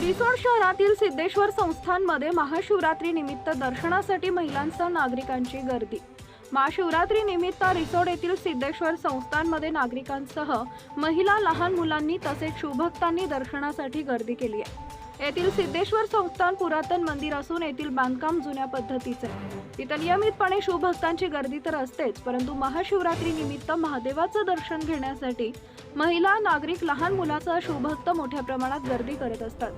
रिसोड शहरातील सिद्धेश्वर संस्थांमध्ये महाशिवरात्री निमित्त दर्शनासाठी महिलांसह नागरिकांची गर्दी. महाशिवरात्री निमित्त रिसोड येथील सिद्धेश्वर संस्थांमध्ये नागरिकांसह महिला लहान मुलांनी तसेच शुभक्तांनी दर्शनासाठी गर्दी केली आहे. येथील सिद्धेश्वर संस्थान पुरातन मंदिर असून येथील बांधकाम जुन्या पद्धतीचे आहे. तिथं नियमितपणे शिवभक्तांची गर्दी तर असतेच परंतु महाशिवरात्री निमित्त महादेवाचं दर्शन घेण्यासाठी महिला नागरिक लहान मुलासह शिवभक्त मोठ्या प्रमाणात गर्दी करत असतात.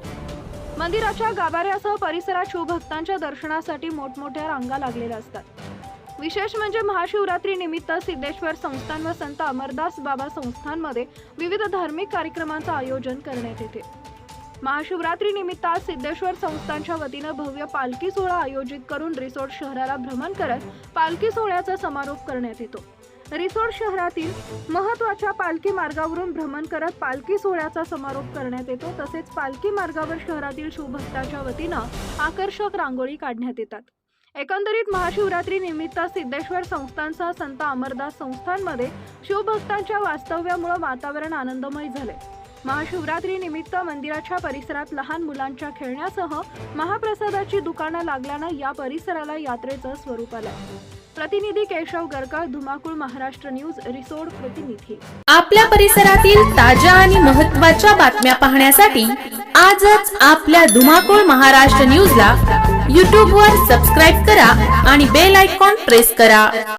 मंदिराच्या गाभाऱ्यासह परिसरात शिवभक्तांच्या दर्शनासाठी मोठमोठ्या रांगा लागलेल्या असतात. विशेष म्हणजे महाशिवरात्री निमित्त सिद्धेश्वर संस्थान व संत अमरदास बाबा संस्थांमध्ये विविध धार्मिक कार्यक्रमांचं आयोजन करण्यात येते. महाशिवरात्री निमित्त आज सिद्धेश्वर संस्थांच्या वतीनं भव्य पालखी सोहळा आयोजित करून रिसोड शहराला भ्रमण करत पालखी सोहळ्याचा समारोप करण्यात येतो. रिसोड शहरातील महत्त्वाच्या पालखी मार्गावरून भ्रमण करत पालखी सोहळ्याचा समारोप करण्यात येतो. तसेच पालखी मार्गावर शहरातील शिवभक्ताच्या वतीनं आकर्षक रांगोळी काढण्यात येतात. एकंदरीत महाशिवरात्री निमित्त सिद्धेश्वर संस्थांसह संत अमरदास संस्थांमध्ये शिवभक्तांच्या वास्तव्यामुळे वातावरण आनंदमय झाले महाशिवरात्रीनिमित्त मंदिराच्या परिसरात लहान मुलांच्या खेळण्यासह महाप्रसादाची दुकानं लागल्यानं या परिसराला यात्रेचं स्वरूप आलं प्रतिनिधी केशव गरकर धुमाकूळ महाराष्ट्र न्यूज रिसोड प्रतिनिधी. आपल्या परिसरातील ताज्या आणि महत्त्वाच्या बातम्या पाहण्यासाठी आजच आपल्या धुमाकूळ महाराष्ट्र न्यूजला यूट्यूबवर सबस्क्राईब करा आणि बेल आयकॉन प्रेस करा.